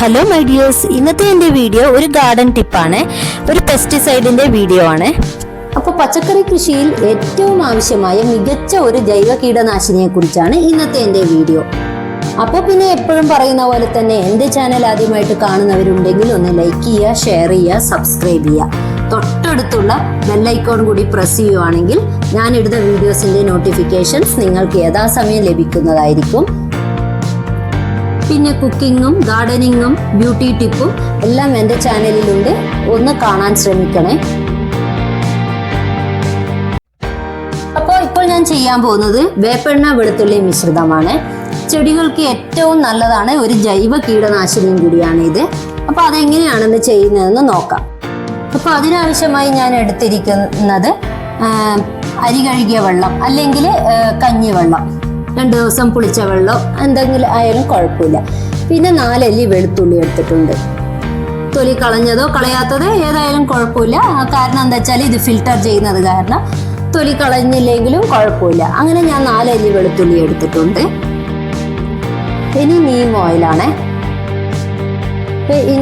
Hello my dears ഇന്നത്തെ എന്റെ video ഒരു ഗാർഡൻ ടിപ്പാണ് ഒരു പെസ്റ്റിസൈഡിന്റെ വീഡിയോ ആണ്. അപ്പോൾ പച്ചക്കറി കൃഷിയിൽ ഏറ്റവും ആവശ്യമായ മികച്ച ഒരു ജൈവ കീടനാശിനിയെക്കുറിച്ചാണ് ഇന്നത്തെ എന്റെ വീഡിയോ അപ്പോൾ പിന്നെ എപ്പോഴും പറയുന്ന പോലെ തന്നെ എന്റെ ചാനൽ ആദ്യമായിട്ട് കാണുന്നവരുണ്ടെങ്കിൽ ഒന്ന് ലൈക്ക് ചെയ്യുക ഷെയർ ചെയ്യുക സബ്സ്ക്രൈബ് ചെയ്യുക. തൊട്ടടുത്തുള്ള ബെല്ലൈക്കോൺ കൂടി പ്രസ് ചെയ്യുവാണെങ്കിൽ ഞാൻ ഇടുന്ന വീഡിയോസിന്റെ നോട്ടിഫിക്കേഷൻസ് നിങ്ങൾക്ക് യഥാസമയം ലഭിക്കുന്നതായിരിക്കും. പിന്നെ കുക്കിങ്ങും ഗാർഡനിങ്ങും ബ്യൂട്ടി ടിപ്പും എല്ലാം എന്റെ ചാനലിലുണ്ട്. ഒന്ന് കാണാൻ ശ്രമിക്കണേ. അപ്പോൾ ഇപ്പോൾ ഞാൻ ചെയ്യാൻ പോകുന്നത് വേപ്പെണ്ണ വെളുത്തുള്ളി മിശ്രിതമാണ്. ചെടികൾക്ക് ഏറ്റവും നല്ലതാണ് ഒരു ജൈവ കീടനാശിനിയും കൂടിയാണ് ഇത്. അപ്പോൾ അതെങ്ങനെയാണെന്ന് ചെയ്യുന്നതെന്ന് നോക്കാം. അപ്പോൾ അതിനാവശ്യമായി ഞാൻ എടുത്തിരിക്കുന്നത് അരി കഴുകിയ വെള്ളം അല്ലെങ്കിൽ കഞ്ഞി കഞ്ഞിവെള്ളം. രണ്ട് ദിവസം പുളിച്ച വെള്ളം എന്തെങ്കിലും ആയാലും കുഴപ്പമില്ല. പിന്നെ നാലല്ലി വെളുത്തുള്ളി എടുത്തിട്ടുണ്ട്. തൊലി കളഞ്ഞതോ കളയാത്തതോ ഏതായാലും കുഴപ്പമില്ല. കാരണം എന്താ വെച്ചാൽ ഇത് ഫിൽട്ടർ ചെയ്യുന്നത് കാരണം തൊലി കളഞ്ഞില്ലെങ്കിലും കുഴപ്പമില്ല. അങ്ങനെ ഞാൻ നാലല്ലി വെളുത്തുള്ളി എടുത്തിട്ടുണ്ട്. ഇനി നീം ഓയിലാണേ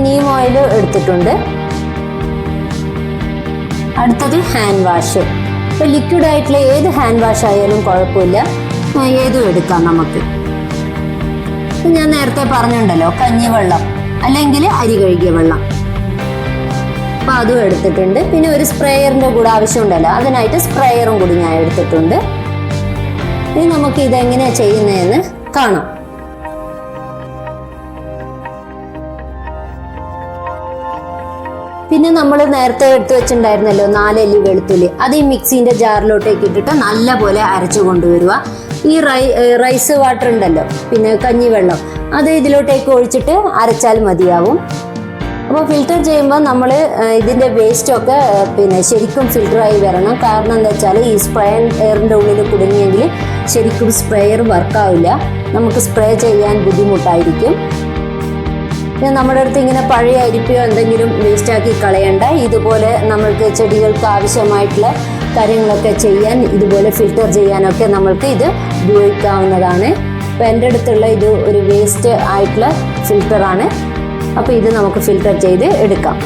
നീം ഓയിൽ എടുത്തിട്ടുണ്ട്. അടുത്തത് ഹാൻഡ് വാഷ് ഇപ്പൊ ലിക്വിഡ് ആയിട്ടുള്ള ഏത് ഹാൻഡ് വാഷ് ആയാലും കുഴപ്പമില്ല. ഏതും എടുക്കാം നമുക്ക്. ഞാൻ നേരത്തെ പറഞ്ഞിട്ടുണ്ടല്ലോ കഞ്ഞിവെള്ളം അല്ലെങ്കിൽ അരി കഴുകിയ വെള്ളം. അപ്പൊ അതും എടുത്തിട്ടുണ്ട്. പിന്നെ ഒരു സ്പ്രേയറിന്റെ കൂടെ ആവശ്യമുണ്ടല്ലോ അതിനായിട്ട് സ്പ്രേയറും കൂടി ഞാൻ എടുത്തിട്ടുണ്ട്. ഇനി നമുക്ക് ഇതെങ്ങനെയാ ചെയ്യുന്നതെന്ന് കാണാം. പിന്നെ നമ്മൾ നേരത്തെ എടുത്തു വെച്ചിട്ടുണ്ടായിരുന്നല്ലോ നാലല്ലി വെളുത്തുള്ളി. അത് ഈ മിക്സിന്റെ ജാറിലോട്ടേക്ക് ഇട്ടിട്ട് നല്ലപോലെ അരച്ചു കൊണ്ടുവരിക ഈ റൈസ് വാട്ടർ ഉണ്ടല്ലോ പിന്നെ കഞ്ഞിവെള്ളം അത് ഇതിലോട്ടേക്ക് ഒഴിച്ചിട്ട് അരച്ചാൽ മതിയാവും. അപ്പോൾ ഫിൽറ്റർ ചെയ്യുമ്പോൾ നമ്മൾ ഇതിന്റെ വേസ്റ്റൊക്കെ പിന്നെ ശരിക്കും ഫിൽറ്ററായി വരണം. കാരണം എന്താ വെച്ചാൽ ഈ സ്പ്രേ എയറിന്റെ ഉള്ളിൽ കുടുങ്ങിയെങ്കിൽ ശരിക്കും സ്പ്രേയർ വർക്കാവില്ല നമുക്ക് സ്പ്രേ ചെയ്യാൻ ബുദ്ധിമുട്ടായിരിക്കും. പിന്നെ നമ്മുടെ അടുത്ത് ഇങ്ങനെ പഴയ അരിപ്പയോ എന്തെങ്കിലും വേസ്റ്റാക്കി കളയണ്ട. ഇതുപോലെ നമ്മൾക്ക് ചെടികൾക്ക് ആവശ്യമായിട്ടുള്ള കാര്യങ്ങളൊക്കെ ചെയ്യാൻ ഇതുപോലെ ഫിൽട്ടർ ചെയ്യാനൊക്കെ നമ്മൾക്ക് ഇത് ഉപയോഗിക്കാവുന്നതാണ്. അപ്പോൾ എന്റെ അടുത്തുള്ള ഇത് ഒരു വേസ്റ്റ് ആയിട്ടുള്ള ഫിൽറ്ററാണ് അപ്പോൾ ഇത് നമുക്ക് ഫിൽട്ടർ ചെയ്ത് എടുക്കാം.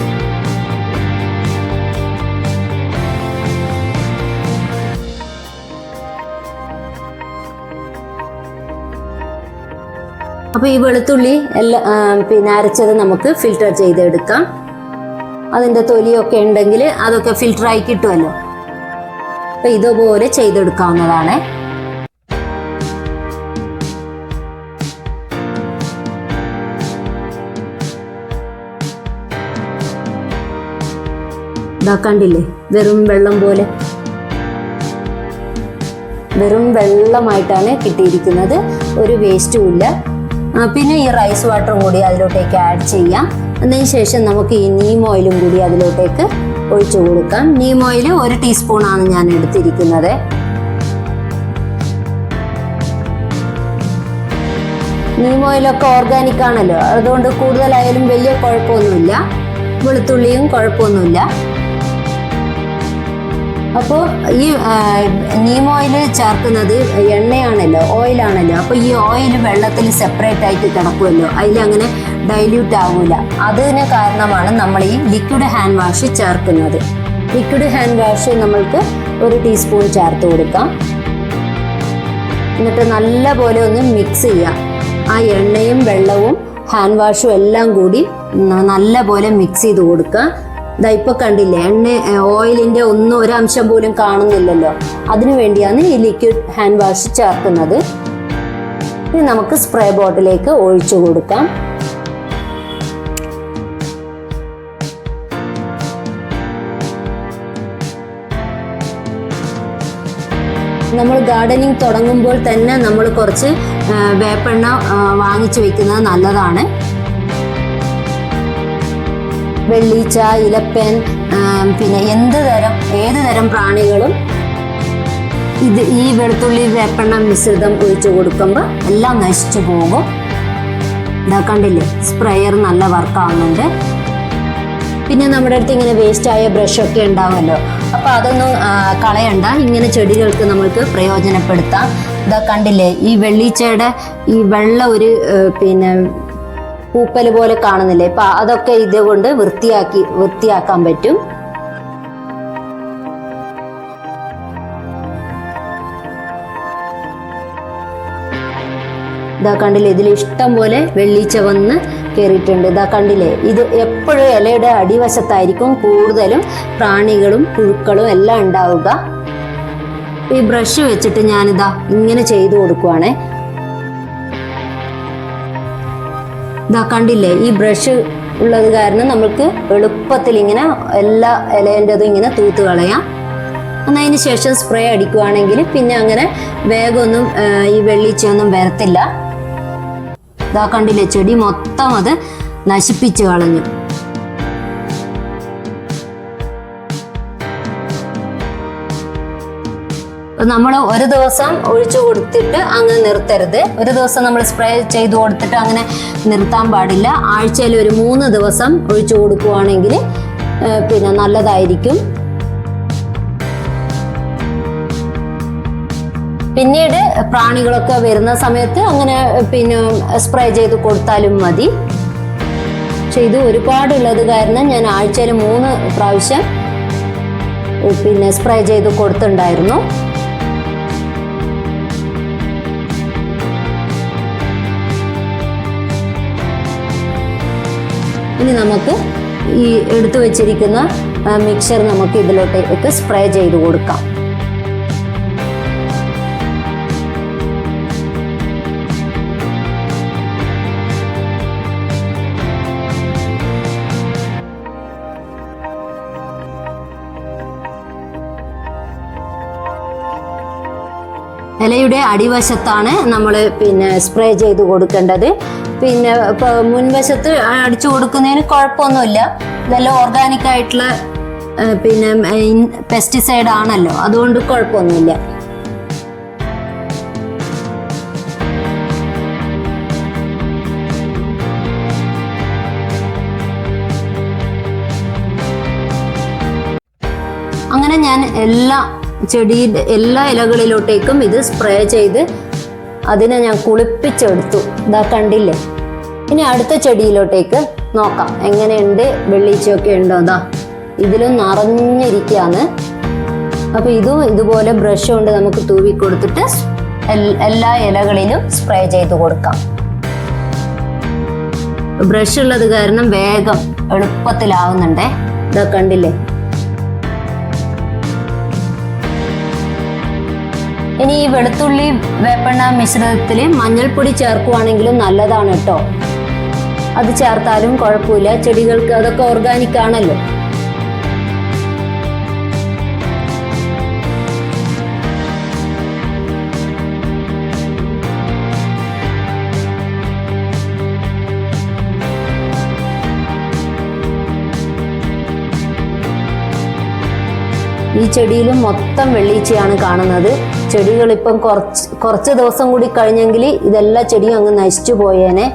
അപ്പോൾ ഈ വെളുത്തുള്ളി എല്ലാ പിന്നെ അരച്ചത് നമുക്ക് ഫിൽറ്റർ ചെയ്തെടുക്കാം. അതിന്റെ തൊലിയൊക്കെ ഉണ്ടെങ്കിൽ അതൊക്കെ ഫിൽറ്ററായി കിട്ടുമല്ലോ. അപ്പോൾ ഇതുപോലെ ചെയ്തെടുക്കാവുന്നതാണ്. ഇതാ കണ്ടില്ലേ? വെറും വെള്ളം പോലെ. വെറും വെള്ളമായിട്ടാണ് കിട്ടിയിരിക്കുന്നത്. ഒരു വേസ്റ്റും ഇല്ല. പിന്നെ ഈ റൈസ് വാട്ടറും കൂടി അതിലോട്ടേക്ക് ആഡ് ചെയ്യാം. അതിന് ശേഷം നമുക്ക് ഈ നീം ഓയിലും കൂടി അതിലോട്ടേക്ക് ഒഴിച്ചു കൊടുക്കാം. നീം ഓയിൽ ഒരു ടീസ്പൂണാണ് ഞാൻ എടുത്തിരിക്കുന്നത്. നീം ഓയിലൊക്കെ ഓർഗാനിക് ആണല്ലോ. അതുകൊണ്ട് കൂടുതലായാലും വലിയ കുഴപ്പമൊന്നുമില്ല. വെളുത്തുള്ളിയും കുഴപ്പമൊന്നുമില്ല. അപ്പോൾ ഈ നീം ഓയിൽ ചേർക്കുന്നത് എണ്ണയാണല്ലോ ഓയിലാണല്ലോ അപ്പോൾ ഈ ഓയിൽ വെള്ളത്തിൽ സെപ്പറേറ്റ് ആയിട്ട് കിടക്കുമല്ലോ. അതിലങ്ങനെ ഡൈല്യൂട്ട് ആവില്ല അതിന് കാരണമാണ് നമ്മൾ ഈ ലിക്വിഡ് ഹാൻഡ് വാഷ് ചേർക്കുന്നത്. ലിക്വിഡ് ഹാൻഡ് വാഷ് നമ്മൾക്ക് ഒരു ടീസ്പൂൺ ചേർത്ത് കൊടുക്കാം. എന്നിട്ട് നല്ല പോലെ ഒന്ന് മിക്സ് ചെയ്യാം. ആ എണ്ണയും വെള്ളവും ഹാൻഡ് വാഷും എല്ലാം കൂടി നല്ലപോലെ നല്ല പോലെ മിക്സ് ചെയ്ത് കൊടുക്കുക ഇതാ ഇപ്പൊ കണ്ടില്ലേ എണ്ണ ഓയിലിന്റെ ഒന്നും ഒരംശം പോലും കാണുന്നില്ലല്ലോ. അതിനു വേണ്ടിയാണ് ഈ ലിക്വിഡ് ഹാൻഡ് വാഷ് ചേർക്കുന്നത്. ഇനി നമുക്ക് സ്പ്രേ ബോട്ടിലേക്ക് ഒഴിച്ചു കൊടുക്കാം. നമ്മൾ ഗാർഡനിങ് തുടങ്ങുമ്പോൾ തന്നെ നമ്മൾ കുറച്ച് വേപ്പെണ്ണ വാങ്ങിച്ചു വെക്കുന്നത് നല്ലതാണ്. വെള്ളീച്ച ഇലപ്പൻ പിന്നെ എന്ത് തരം ഏത് തരം പ്രാണികളും ഇത് ഈ വെളുത്തുള്ളി വേപ്പെണ്ണ മിശ്രിതം ഒഴിച്ചു കൊടുക്കുമ്പോൾ എല്ലാം നശിച്ചു പോകും. ഇതാ കണ്ടില്ലേ? സ്പ്രെയർ നല്ല വർക്കാവുന്നുണ്ട്. പിന്നെ നമ്മുടെ അടുത്ത് ഇങ്ങനെ വേസ്റ്റ് ആയ ബ്രഷ് ഒക്കെ ഉണ്ടാവുമല്ലോ. അപ്പോൾ അതൊന്നും കളയണ്ട. ഇങ്ങനെ ചെടികൾക്ക് നമുക്ക് പ്രയോജനപ്പെടുത്താം. ഇതാ കണ്ടില്ലേ? ഈ വെള്ളീച്ചയുടെ ഈ വെള്ള ഒരു പിന്നെ പൂപ്പൽ പോലെ കാണുന്നില്ലേ? അപ്പൊ അതൊക്കെ ഇതുകൊണ്ട് വൃത്തിയാക്കി വൃത്തിയാക്കാൻ പറ്റും. ഇതാ കണ്ടില്ലേ? ഇതിൽ ഇഷ്ടം പോലെ വെള്ളീച്ച വന്ന് കയറിയിട്ടുണ്ട് ഇതാ കണ്ടില്ലേ? ഇത് എപ്പോഴും ഇലയുടെ അടിവശത്തായിരിക്കും കൂടുതലും പ്രാണികളും പുഴുക്കളും എല്ലാം ഉണ്ടാവുക. ഈ ബ്രഷ് വെച്ചിട്ട് ഞാനിതാ ഇങ്ങനെ ചെയ്തു കൊടുക്കുവാണേ. ഇതാ കണ്ടില്ലേ ഈ ബ്രഷ് ഉള്ളത് കാരണം നമുക്ക് എളുപ്പത്തിൽ ഇങ്ങനെ എല്ലാ ഇലേന്റെതും ഇങ്ങനെ തൂത്ത് കളയാം. എന്നാൽ അതിന് ശേഷം സ്പ്രേ അടിക്കുവാണെങ്കിൽ പിന്നെ അങ്ങനെ വേഗമൊന്നും ഈ വെള്ളിച്ചയൊന്നും വരത്തില്ല. ഇതാ കണ്ടില്ലേ ചെടി മൊത്തം അത് നശിപ്പിച്ച് കളഞ്ഞു. നമ്മൾ ഒരു ദിവസം ഒഴിച്ചു കൊടുത്തിട്ട് അങ്ങ് നിർത്തരുത്. ഒരു ദിവസം നമ്മൾ സ്പ്രേ ചെയ്ത് കൊടുത്തിട്ട് അങ്ങനെ നിർത്താൻ പാടില്ല. ആഴ്ചയിൽ ഒരു മൂന്ന് ദിവസം ഒഴിച്ചു കൊടുക്കുവാണെങ്കിൽ പിന്നെ നല്ലതായിരിക്കും. പിന്നീട് പ്രാണികളൊക്കെ വരുന്ന സമയത്ത് അങ്ങനെ പിന്നെ സ്പ്രേ ചെയ്ത് കൊടുത്താലും മതി. പക്ഷെ ഇത് ഒരുപാടുള്ളത് കാരണം ഞാൻ ആഴ്ചയിൽ മൂന്ന് പ്രാവശ്യം പിന്നെ സ്പ്രേ ചെയ്ത് കൊടുത്തിട്ടുണ്ടായിരുന്നു. ഇനി നമുക്ക് ഈ എടുത്തു വെച്ചിരിക്കുന്ന മിക്സർ നമുക്ക് ഇതിലോട്ടേക്ക് സ്പ്രേ ചെയ്ത് കൊടുക്കാം. ഇലയുടെ അടിവശത്താണ് നമ്മൾ പിന്നെ സ്പ്രേ ചെയ്ത് കൊടുക്കേണ്ടത്. പിന്നെ മുൻവശത്ത് അടിച്ചു കൊടുക്കുന്നതിന് കുഴപ്പമൊന്നുമില്ല. നല്ല ഓർഗാനിക് ആയിട്ടുള്ള പിന്നെ പെസ്റ്റിസൈഡ് ആണല്ലോ. അതുകൊണ്ട് കുഴപ്പമൊന്നുമില്ല. അങ്ങനെ ഞാൻ എല്ലാ ചെടിയുടെ എല്ലാ ഇലകളിലോട്ടേക്കും ഇത് സ്പ്രേ ചെയ്ത് അതിനെ ഞാൻ കുളിപ്പിച്ചെടുത്തു. ഇതാ കണ്ടില്ലേ? ഇനി അടുത്ത ചെടിയിലോട്ടേക്ക് നോക്കാം. എങ്ങനെയുണ്ട്? വെള്ളീച്ചയൊക്കെ ഉണ്ടോ? അതാ ഇതിലും നിറഞ്ഞിരിക്കുകയാണ്. അപ്പൊ ഇതും ഇതുപോലെ ബ്രഷ് കൊണ്ട് നമുക്ക് തൂവി കൊടുത്തിട്ട് എല്ലാ ഇലകളിലും സ്പ്രേ ചെയ്ത് കൊടുക്കാം. ബ്രഷ് ഉള്ളത് കാരണം വേഗം എളുപ്പത്തിലാവുന്നുണ്ടേ. ഇതാ കണ്ടില്ലേ? ഇനി ഈ വെളുത്തുള്ളി വേപ്പെണ്ണ മിശ്രിതത്തിൽ മഞ്ഞൾപ്പൊടി ചേർക്കുവാണെങ്കിലും നല്ലതാണ് കേട്ടോ. അത് ചേർത്താലും കുഴപ്പമില്ല. ചെടികൾക്ക് അതൊക്കെ ഓർഗാനിക് ആണല്ലോ. ഈ ചെടിയിലും മൊത്തം വെള്ളീച്ചയാണ് കാണുന്നത്. ചെടികൾ ഇപ്പം കുറച്ച് കുറച്ച് ദിവസം കൂടി കഴിഞ്ഞെങ്കിൽ ഇതെല്ലാ ചെടിയും അങ്ങ് നശിച്ചു പോയേനെ.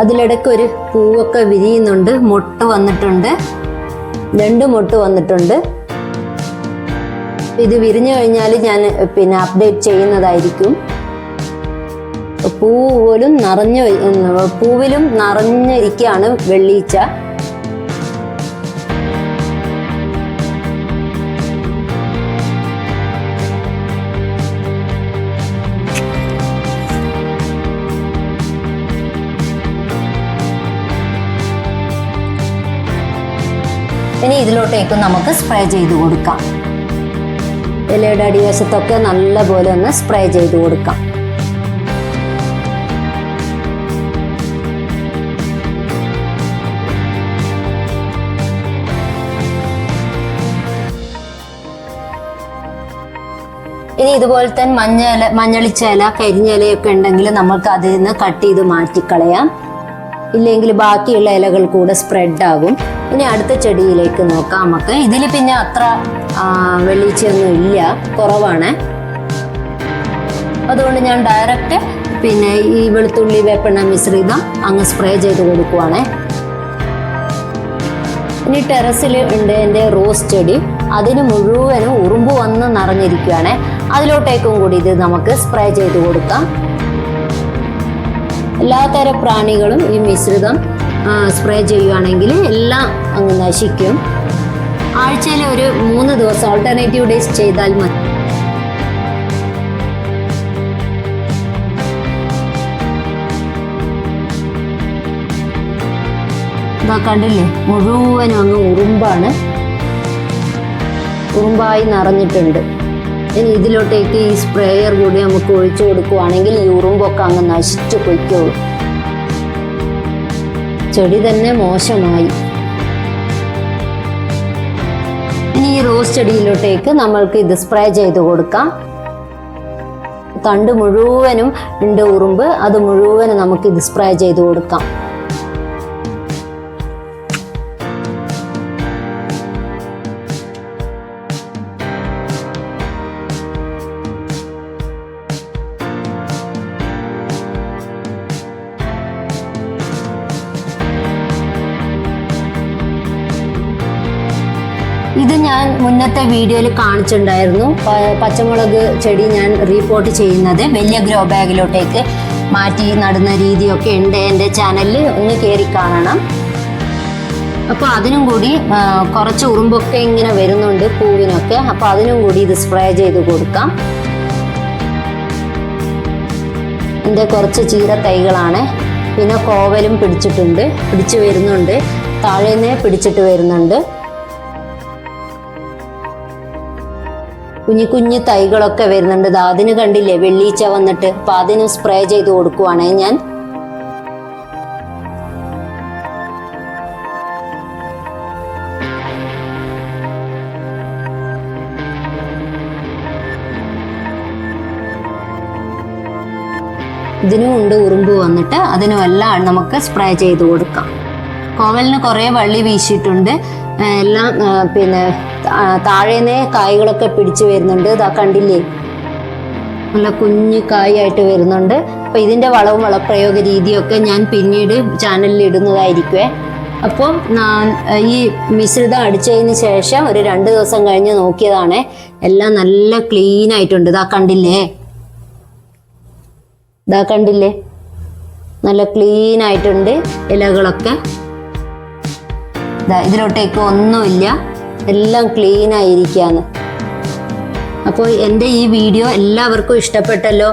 അതിലിടയ്ക്ക് ഒരു പൂവൊക്കെ വിരിയുന്നുണ്ട് മൊട്ട് വന്നിട്ടുണ്ട്. രണ്ട് മൊട്ട് വന്നിട്ടുണ്ട്. ഇത് വിരിഞ്ഞു കഴിഞ്ഞാൽ ഞാൻ പിന്നെ അപ്ഡേറ്റ് ചെയ്യുന്നതായിരിക്കും. പൂ പോലും നിറഞ്ഞു പൂവിലും നിറഞ്ഞിരിക്കുകയാണ് വെള്ളീച്ച. ഇനി ഇതിലോട്ടേക്ക് നമുക്ക് സ്പ്രേ ചെയ്ത് കൊടുക്കാം. ഇലയുടെ അടിവശത്തൊക്കെ നല്ലപോലെ ഒന്ന് സ്പ്രേ ചെയ്ത് കൊടുക്കാം. ഇനി ഇതുപോലെ തന്നെ മഞ്ഞ ഇല മഞ്ഞളിച്ച ഇല കരിഞ്ഞ ഉണ്ടെങ്കിൽ നമുക്ക് അതിൽ നിന്ന് കട്ട് ചെയ്ത് മാറ്റിക്കളയാം. ഇല്ലെങ്കിൽ ബാക്കിയുള്ള ഇലകൾ കൂടെ സ്പ്രെഡ് ആകും. ഇനി അടുത്ത ചെടിയിലേക്ക് നോക്കാം നമുക്ക് ഇതിൽ പിന്നെ അത്ര വെളിച്ചൊന്നും ഇല്ല. കുറവാണ്. അതുകൊണ്ട് ഞാൻ ഡയറക്റ്റ് പിന്നെ ഈ വെളുത്തുള്ളി വേപ്പെണ്ണ മിശ്രിതം അങ്ങ് സ്പ്രേ ചെയ്ത് കൊടുക്കുവാണ്. ഇനി ടെറസിൽ ഉണ്ട് എന്റെ റോസ് ചെടി. അതിന് മുഴുവനും ഉറുമ്പ് വന്ന് നിറഞ്ഞിരിക്കുകയാണ് അതിലോട്ടേക്കും കൂടി ഇത് നമുക്ക് സ്പ്രേ ചെയ്ത് കൊടുക്കാം. എല്ലാത്തരം പ്രാണികളും ഈ മിശ്രിതം സ്പ്രേ ചെയ്യുകയാണെങ്കിൽ എല്ലാം അങ്ങ് നശിക്കും. ആഴ്ചയിൽ ഒരു മൂന്ന് ദിവസം ആൾട്ടർനേറ്റീവ് ഡേയ്സ് ചെയ്താൽ മതി. ഇതാ കണ്ടില്ലേ? മുഴുവനും അങ്ങ് ഉറുമ്പാണ്. ഉറുമ്പായി നിറഞ്ഞിട്ടുണ്ട്. ഇനി ഇതിലോട്ടേക്ക് ഈ സ്പ്രേയർ കൂടി നമുക്ക് ഒഴിച്ചു കൊടുക്കുവാണെങ്കിൽ ഈ ഉറുമ്പൊക്കെ അങ്ങ് നശിച്ചു പൊയ്ക്കോളൂ. ചെടി തന്നെ മോശമായി. ഇനി ഈ റോസ് ചെടിയിലോട്ടേക്ക് നമ്മൾക്ക് ഇത് സ്പ്രേ ചെയ്ത് കൊടുക്കാം. തണ്ട് മുഴുവനും ഉണ്ട് ഉറുമ്പ് അത് മുഴുവനും നമുക്ക് ഇത് സ്പ്രേ ചെയ്ത് കൊടുക്കാം. ഇത് ഞാൻ മുന്നത്തെ വീഡിയോയിൽ കാണിച്ചിട്ടുണ്ടായിരുന്നു. പച്ചമുളക് ചെടി ഞാൻ റീപോർട്ട് ചെയ്യുന്നത് വലിയ ഗ്രോ ബാഗിലോട്ടേക്ക് മാറ്റി നടുന്ന രീതിയൊക്കെ ഉണ്ട് എന്റെ ചാനലിൽ ഒന്ന് കയറി കാണണം. അപ്പോൾ അതിനും കൂടി കുറച്ച് ഉറുമ്പൊക്കെ ഇങ്ങനെ വരുന്നുണ്ട് പൂവിനൊക്കെ. അപ്പോൾ അതിനും കൂടി ഇത് സ്പ്രേ ചെയ്ത് കൊടുക്കാം. എന്റെ കുറച്ച് ചീര തൈകളാണ് പിന്നെ കോവലും പിടിച്ചിട്ടുണ്ട് പിടിച്ചു വരുന്നുണ്ട്. താഴേന്നേ പിടിച്ചിട്ട് വരുന്നുണ്ട്. കുഞ്ഞു കുഞ്ഞു തൈകളൊക്കെ വരുന്നുണ്ട്. അതിന് കണ്ടില്ലേ വെള്ളീച്ച വന്നിട്ട്. അപ്പൊ അതിന് സ്പ്രേ ചെയ്ത് കൊടുക്കുവാണേ ഞാൻ. ഇതിനും ഉണ്ട് ഉറുമ്പ് വന്നിട്ട്. അതിനുമെല്ലാം നമുക്ക് സ്പ്രേ ചെയ്ത് കൊടുക്കാം. കോവലിന് കുറേ വള്ളി വീശിയിട്ടുണ്ട്. എല്ലാം പിന്നെ താഴേന്നേ കായ്കളൊക്കെ പിടിച്ചു വരുന്നുണ്ട്. ഇതാ കണ്ടില്ലേ? നല്ല കുഞ്ഞു കായായിട്ട് വരുന്നുണ്ട്. അപ്പൊ ഇതിന്റെ വളവും വളപ്രയോഗ രീതിയൊക്കെ ഞാൻ പിന്നീട് ചാനലിൽ ഇടുന്നതായിരിക്കുമേ അപ്പോൾ ഈ മിശ്രിതം അടിച്ചതിന് ശേഷം ഒരു രണ്ട് ദിവസം കഴിഞ്ഞ് നോക്കിയതാണ്. എല്ലാം നല്ല ക്ലീൻ ആയിട്ടുണ്ട്. ഇതാ കണ്ടില്ലേ? ഇതാ കണ്ടില്ലേ? നല്ല ക്ലീൻ ആയിട്ടുണ്ട് ഇലകളൊക്കെ. ഇതിലോട്ടേക്ക് ഒന്നുമില്ല. എല്ലാം ക്ലീൻ ആയിരിക്കാന്ന് അപ്പോൾ എന്റെ ഈ വീഡിയോ എല്ലാവർക്കും ഇഷ്ടപ്പെട്ടല്ലോ.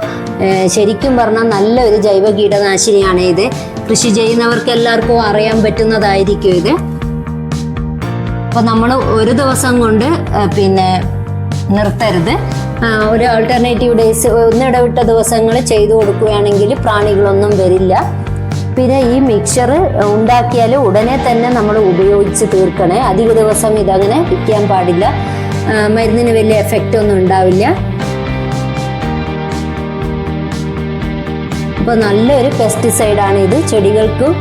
ശരിക്കും പറഞ്ഞാൽ നല്ലൊരു ജൈവ കീടനാശിനിയാണ് ഇത്. കൃഷി ചെയ്യുന്നവർക്ക് എല്ലാവർക്കും അറിയാൻ പറ്റുന്നതായിരിക്കും ഇത്. അപ്പോൾ നമ്മൾ ഒരു ദിവസം കൊണ്ട് പിന്നെ നിർത്തരുത്. ഒരു ആൾട്ടർനേറ്റീവ് ഡേയ്സ് ഒന്നിടവിട്ട ദിവസങ്ങൾ ചെയ്തു കൊടുക്കുകയാണെങ്കിൽ പ്രാണികളൊന്നും വരില്ല. പിന്നെ ഈ മിക്സർ ഉണ്ടാക്കിയാൽ ഉടനെ തന്നെ നമ്മൾ ഉപയോഗിച്ച് തീർക്കണേ. അധിക ദിവസം ഇതങ്ങനെ വിൽക്കാൻ പാടില്ല. മരുന്നിന് വലിയ എഫക്റ്റ് ഒന്നും ഉണ്ടാവില്ല. അപ്പോൾ നല്ലൊരു പെസ്റ്റിസൈഡാണ് ഇത്. ചെടികൾക്കും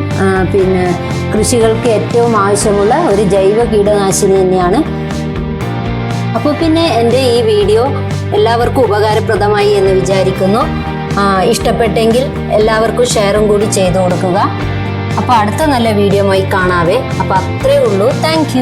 പിന്നെ കൃഷികൾക്ക് ഏറ്റവും ആവശ്യമുള്ള ഒരു ജൈവ കീടനാശിനി തന്നെയാണ്. അപ്പോൾ പിന്നെ എന്റെ ഈ വീഡിയോ എല്ലാവർക്കും ഉപകാരപ്രദമായി എന്ന് വിചാരിക്കുന്നു. ഇഷ്ടപ്പെട്ടെങ്കിൽ എല്ലാവർക്കും ഷെയറും കൂടി ചെയ്തു കൊടുക്കുക. അപ്പോൾ അടുത്ത നല്ല വീഡിയോ ആയി കാണാവേ. അപ്പോൾ അത്രേ ഉള്ളൂ. താങ്ക്